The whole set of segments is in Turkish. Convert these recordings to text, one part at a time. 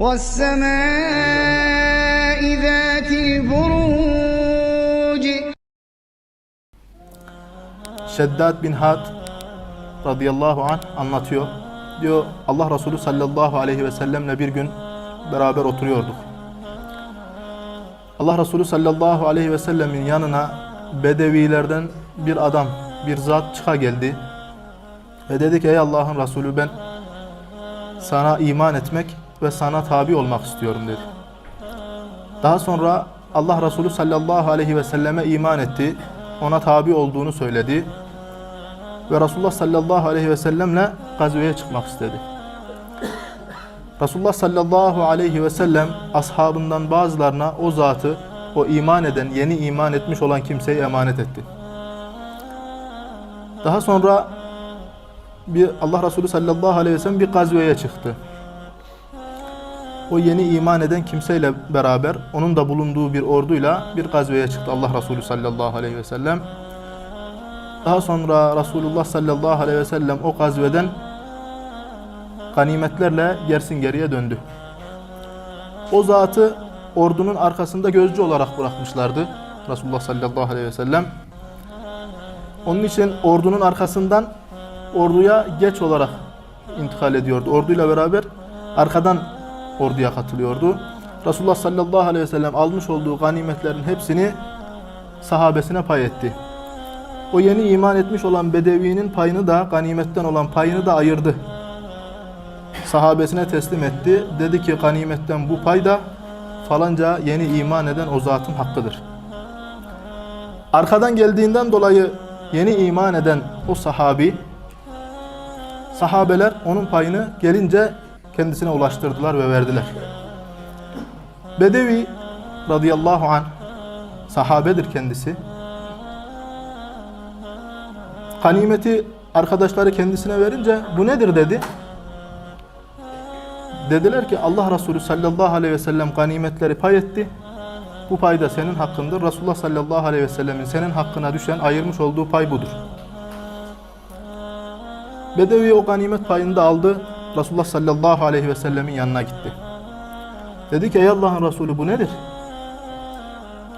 وَالسَّمَاءِ ذَاتِ الْبُرُوجِ Şeddat bin Had radıyallahu anh anlatıyor. Diyor Allah Resulü sallallahu aleyhi ve sellemle bir gün beraber oturuyorduk. Allah Resulü sallallahu aleyhi ve sellemin yanına bedevilerden bir adam, bir zat çıka geldi. Ve dedi ki ey Allah'ın Resulü ben sana iman etmek ve sana tabi olmak istiyorum dedi. Daha sonra Allah Resulü sallallahu aleyhi ve selleme iman etti. Ona tabi olduğunu söyledi. Ve Resulullah sallallahu aleyhi ve sellemle gazveye çıkmak istedi. Resulullah sallallahu aleyhi ve sellem ashabından bazılarına o zatı, o iman eden, yeni iman etmiş olan kimseyi emanet etti. Daha sonra bir Allah Resulü sallallahu aleyhi ve sellem bir gazveye çıktı. O yeni iman eden kimseyle beraber onun da bulunduğu bir orduyla bir gazveye çıktı Allah Resulü sallallahu aleyhi ve sellem. Daha sonra Resulullah sallallahu aleyhi ve sellem o gazveden ganimetlerle gersin geriye döndü. O zatı ordunun arkasında gözcü olarak bırakmışlardı Resulullah sallallahu aleyhi ve sellem. Onun için ordunun arkasından orduya geç olarak intikal ediyordu. Orduyla beraber arkadan orduya katılıyordu. Resulullah sallallahu aleyhi ve sellem almış olduğu ganimetlerin hepsini sahabesine pay etti. O yeni iman etmiş olan Bedevi'nin payını da ganimetten olan payını da ayırdı. Sahabesine teslim etti. Dedi ki ganimetten bu pay da falanca yeni iman eden o zatın hakkıdır. Arkadan geldiğinden dolayı yeni iman eden o sahabi sahabeler onun payını gelince kendisine ulaştırdılar ve verdiler. Bedevi radıyallahu an sahabedir kendisi. Ganimeti arkadaşları kendisine verince bu nedir dedi. Dediler ki Allah Resulü sallallahu aleyhi ve sellem ganimetleri pay etti. Bu pay da senin hakkındır. Resulullah sallallahu aleyhi ve sellemin senin hakkına düşen ayırmış olduğu pay budur. Bedevi o ganimet payını da aldı. Resulullah sallallahu aleyhi ve sellemin yanına gitti. Dedi ki ey Allah'ın Resulü bu nedir?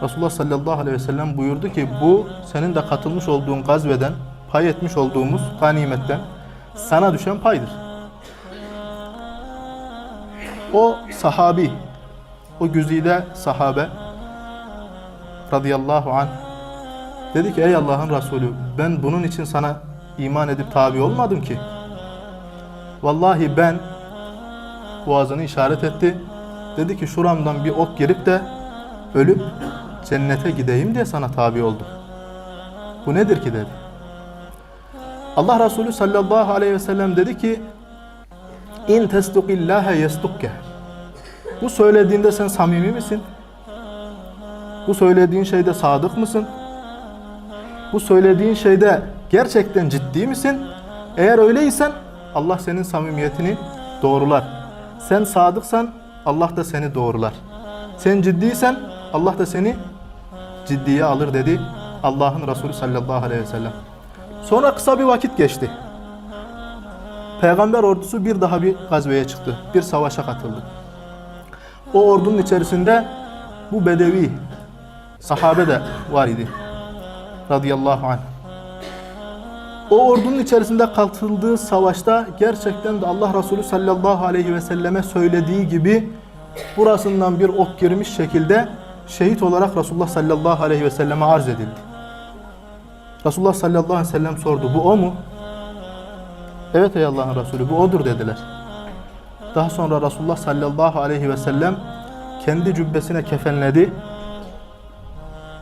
Resulullah sallallahu aleyhi ve sellem buyurdu ki bu senin de katılmış olduğun gazveden pay etmiş olduğumuz ganimetten sana düşen paydır. O sahabi, o güzide sahabe radıyallahu anh dedi ki ey Allah'ın Resulü ben bunun için sana iman edip tabi olmadım ki. Vallahi ben boğazını işaret etti. Dedi ki şuramdan bir ok girip de ölüp cennete gideyim diye sana tabi oldum. Bu nedir ki dedi. Allah Resulü sallallahu aleyhi ve sellem dedi ki İn tesdukillâhe yesdukke Bu söylediğinde sen samimi misin? Bu söylediğin şeyde sadık mısın? Bu söylediğin şeyde gerçekten ciddi misin? Eğer öyleysen Allah senin samimiyetini doğrular. Sen sadıksan Allah da seni doğrular. Sen ciddiysen Allah da seni ciddiye alır dedi Allah'ın Resulü sallallahu aleyhi ve sellem. Sonra kısa bir vakit geçti. Peygamber ordusu bir daha bir gazveye çıktı. Bir savaşa katıldı. O ordunun içerisinde bu bedevi sahabe de var idi. Radıyallahu anh. O ordunun içerisinde katıldığı savaşta gerçekten de Allah Resulü sallallahu aleyhi ve selleme söylediği gibi burasından bir ok girmiş şekilde şehit olarak Resulullah sallallahu aleyhi ve selleme arz edildi. Resulullah sallallahu aleyhi ve sellem sordu. Bu o mu? Evet ey Allah'ın Resulü bu odur dediler. Daha sonra Resulullah sallallahu aleyhi ve sellem kendi cübbesine kefenledi.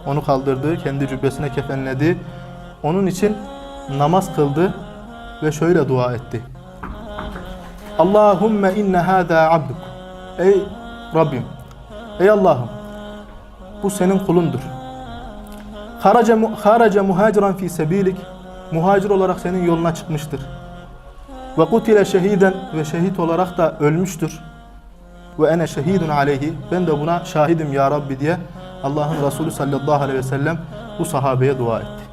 Onu kaldırdı, kendi cübbesine kefenledi. Onun için namaz kıldı ve şöyle dua etti. Allahümme inne hâdâ abduk. Ey Rabbim, ey Allah'ım bu senin kulundur. Haraca, haraca muhaciran fi sebilik. Muhacir olarak senin yoluna çıkmıştır. Ve kutile şehiden ve şehit olarak da ölmüştür. Ve ene şehidun aleyhi. Ben de buna şahidim ya Rabbi diye Allah'ın Resulü sallallahu aleyhi ve sellem bu sahabeye dua etti.